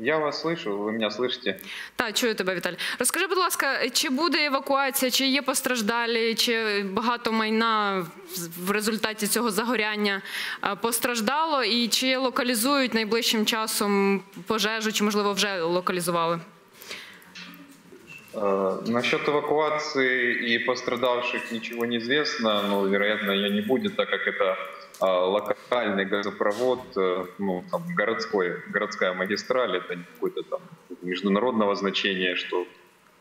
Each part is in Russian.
Я вас слышу, вы меня слышите? Так, чую тебе, Віталій. Розкажи, будь ласка, чи буде евакуація, чи є постраждалі, чи багато майна в результаті цього загоряння е, постраждало, і чи локалізують найближчим часом пожежу, чи можливо вже локалізували? Э, Насчет эвакуации и пострадавших ничего не известно, но, вероятно, ее не будет, так как это а, локальный газопровод, э, ну, там, городской, городская магистраль, это не какое-то там международного значения, что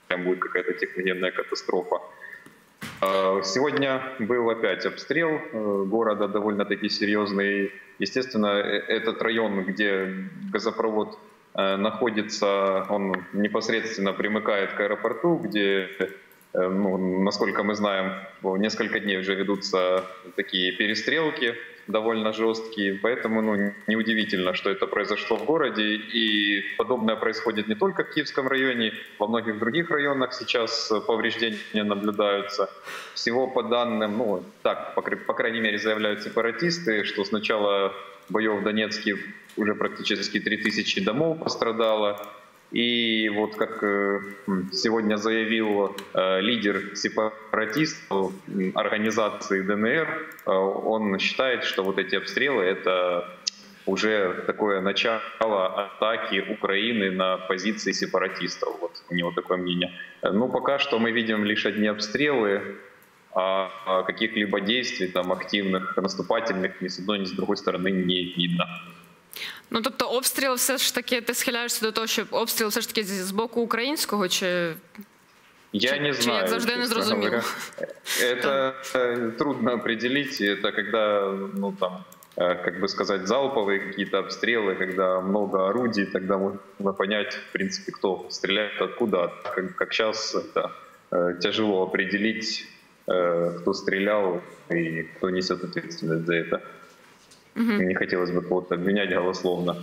там будет какая-то техногенная катастрофа. А, Сегодня был опять обстрел э, города довольно-таки серьезный. Естественно, э- этот район, где газопровод находится, он непосредственно примыкает к аэропорту, где, ну, насколько мы знаем, несколько дней уже ведутся такие перестрелки довольно жесткие, поэтому ну, неудивительно, что это произошло в городе, и подобное происходит не только в Киевском районе, во многих других районах сейчас э, повреждения наблюдаются. Всего по данным, ну так, по, по крайней мере, заявляют сепаратисты, что с начала боев в Донецке уже практически 3000 домов пострадало. И вот как э, сегодня заявил э, лидер сепаратистов организации ДНР, э, он считает, что вот эти обстрелы это уже такое начало атаки Украины на позиции сепаратистов. Вот у него такое мнение. Ну, пока что мы видим лишь одни обстрелы, а а каких-либо действий там активных, наступательных ни с одной, ни с другой стороны не видно. Ну тобто, обстріл все ж таки ти схиляєшся до того, що обстріл все ж таки з- з боку українського, чи Я Чи- не чи знаю. як завжди не честно зрозуміло? говоря. Это э, трудно определить. Это когда, ну там, э, как бы сказать, залповые какие-то обстрелы, когда много орудий, тогда можно понять, в принципе, кто стреляет откуда. Как, как сейчас это э, тяжело определить, э, кто стрелял и кто несет ответственность за это. Не хотелось бы кого-то обвинять голословно.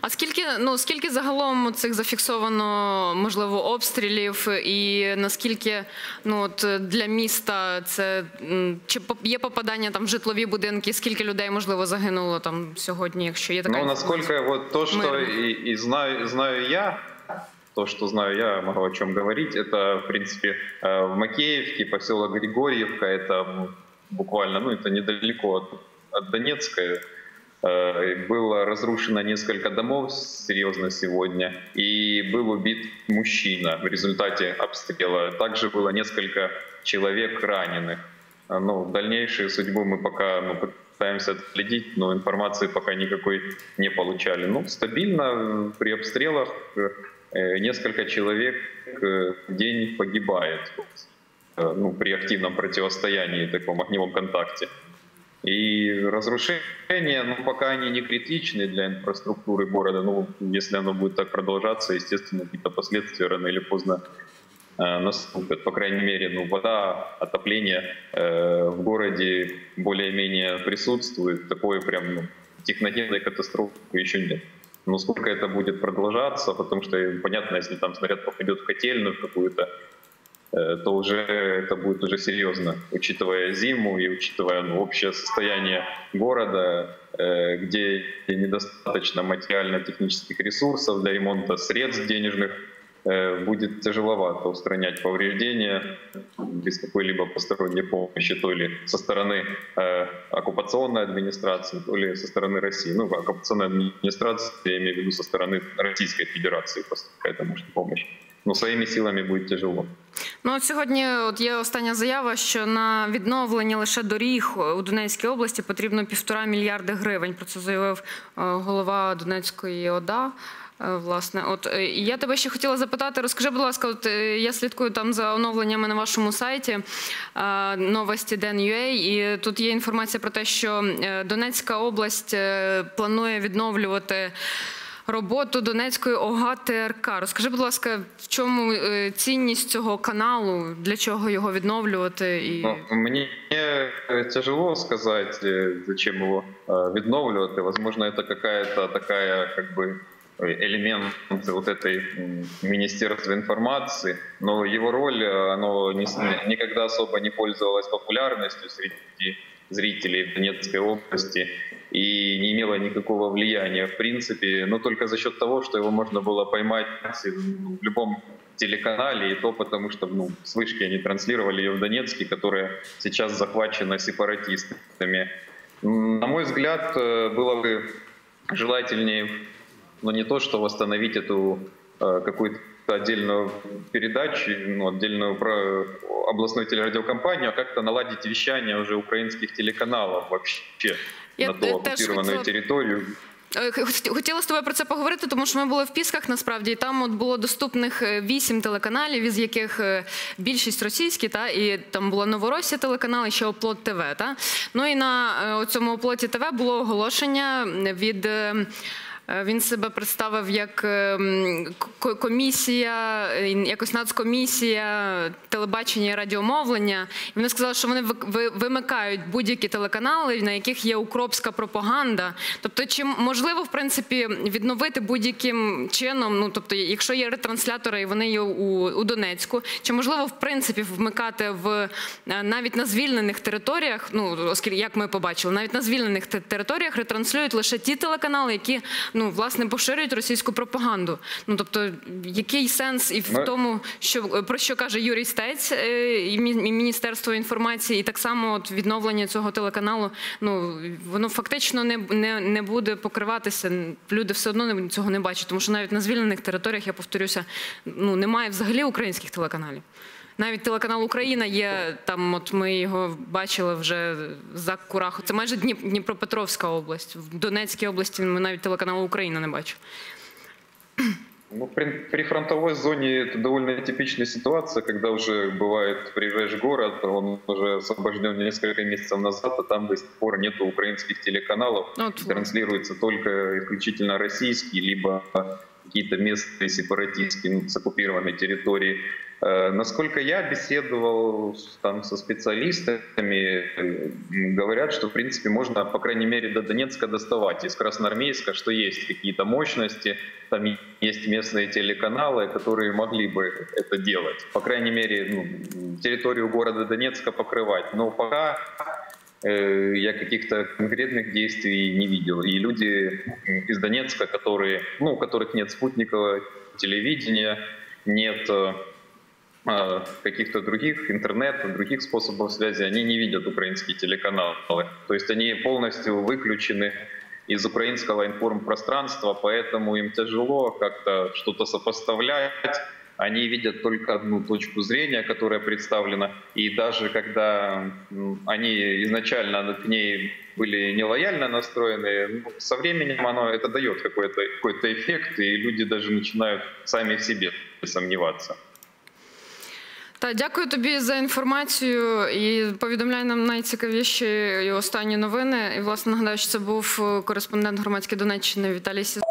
А скільки ну скільки загалом цих зафіксовано можливо обстрілів, і наскільки ну от для міста це м, чи поп- є попадання там в житлові будинки? Скільки людей можливо загинуло там сьогодні, якщо є така Ну, інформація? насколько вот то, что Мэрина. и, и знаю, знаю я, то, что знаю я, могу о чем говорить, это, в принципе, э, в Макеевке, поселок Григорьевка, это м, буквально, ну, это недалеко от, от Донецка, Э, Было разрушено несколько домов серьезно сегодня, и был убит мужчина в результате обстрела. Также было несколько человек раненых. А, Ну, дальнейшую судьбу мы пока ну, пытаемся отследить, но информации пока никакой не получали. Ну, стабильно э, при обстрелах э, несколько человек э, в день погибает э, ну, при активном противостоянии, таком огневом контакте. И разрушения, ну, пока они не критичны для инфраструктуры города, ну, если оно будет так продолжаться, естественно, какие-то последствия рано или поздно э, наступят. По крайней мере, ну, вода, отопление э, в городе более-менее присутствует. Такой прям ну, техногенной катастрофы еще нет. Но сколько это будет продолжаться, потому что понятно, если там снаряд попадет в котельную какую-то, то уже это будет уже серьезно, учитывая зиму и учитывая ну, общее состояние города, э, где недостаточно материально-технических ресурсов для ремонта средств денежных, э, будет тяжеловато устранять повреждения без какой-либо посторонней помощи, то ли со стороны э, оккупационной администрации, то ли со стороны России. Ну, оккупационная администрация, я имею в виду со стороны Российской Федерации, просто какая-то может помощь. Но своими силами будет тяжело. Ну от сьогодні от є остання заява, що на відновлення лише доріг у Донецькій області потрібно півтора мільярди гривень. Про це заявив е, голова Донецької ОДА. Е, Власне, от е, я тебе ще хотіла запитати. Розкажи, будь ласка, от я слідкую там за оновленнями на вашому сайті новості Den.ua, і тут є інформація про те, що Донецька область планує відновлювати роботу Донецької ОГА ТРК. Розкажи, будь ласка, в чому е, цінність цього каналу, для чого його відновлювати? І Ну, мне э, тяжело сказать, э, зачем его э, відновлювати. Возможно, это какая-то такая, как бы, э, элемент вот этой м, Министерства информации, но его роль, э, оно не с- никогда особо не пользовалась популярностью среди зрителей в Донецкой области И не имело никакого влияния в принципе, но только за счет того, что его можно было поймать ну, в любом телеканале, и то потому что ну, с вышки они транслировали ее в Донецке, которая сейчас захвачена сепаратистами. На мой взгляд, э, было бы желательнее, но не то, что восстановить эту э, какую-то отдельную передачу, ну, отдельную про областную телерадиокомпанию, а как-то наладить вещание уже украинских телеканалов вообще Я на ту хотіла- территорию. Е, Хотіла з тобою про це поговорити, тому що ми були в Пісках насправді, і там от було доступних е, вісім телеканалів, із яких е, більшість російські, та і там була Новоросія телеканал, і ще Оплот ТВ. Та ну і на цьому Оплоті ТВ було оголошення від. Е, Він себе представив як е, м, к- комісія, е, якось нацкомісія телебачення і радіомовлення. І вони сказали, що вони вимикають будь-які телеканали, на яких є укропська пропаганда. Тобто, чи можливо в принципі відновити будь-яким чином? Ну тобто, якщо є ретранслятори і вони є у, у Донецьку, чи можливо в принципі вмикати в е, навіть на звільнених територіях? Ну оскільки як ми побачили, навіть на звільнених територіях ретранслюють лише ті телеканали, які ну власне поширюють російську пропаганду. Ну тобто, який сенс і в Ну, тому, що про що каже Юрій Стець е, і Міністерство інформації, і так само от відновлення цього телеканалу, ну воно фактично не, не, не буде покриватися. Люди все одно цього не бачать, тому що навіть на звільнених територіях, я повторюся, ну немає взагалі українських телеканалів. Навіть телеканал Україна є там. От ми його бачили вже за Кураху. Це майже Дніп- Дніпропетровська область. В Донецькій області ми навіть телеканалу Україна не бачили. Ну, при, при фронтовой зоне это довольно типичная ситуация, когда уже бывает, приезжаешь в город, он уже освобожден несколько месяцев назад, а там до сих пор нету украинских телеканалов, Вот. транслируется только исключительно российские, либо какие-то местные сепаратистские ну, с оккупированной территории. Э, Насколько я беседовал там со специалистами, говорят, что в принципе можно, по крайней мере, до Донецка доставать из Красноармейска, что есть какие-то мощности, там есть местные телеканалы, которые могли бы это делать. По крайней мере, ну, территорию города Донецка покрывать. Но пока я каких-то конкретных действий не видел. И люди из Донецка, которые, ну, у которых нет спутникового телевидения, нет э, а, каких-то других интернета, других способов связи, они не видят украинские телеканалы. То есть они полностью выключены из украинского информпространства, поэтому им тяжело как-то что-то сопоставлять Они видят только одну точку зрения, которая представлена. И даже когда м, они изначально к ней были нелояльно настроены, ну, со временем оно это дает какой-то какой эффект, и люди даже начинают сами в себе сомневаться. Та дякую тобі за інформацію і повідомляй нам найцікавіші і останні новини. І власне нагадаю, що це був е, кореспондент громадської Донеччини Віталій Сіз.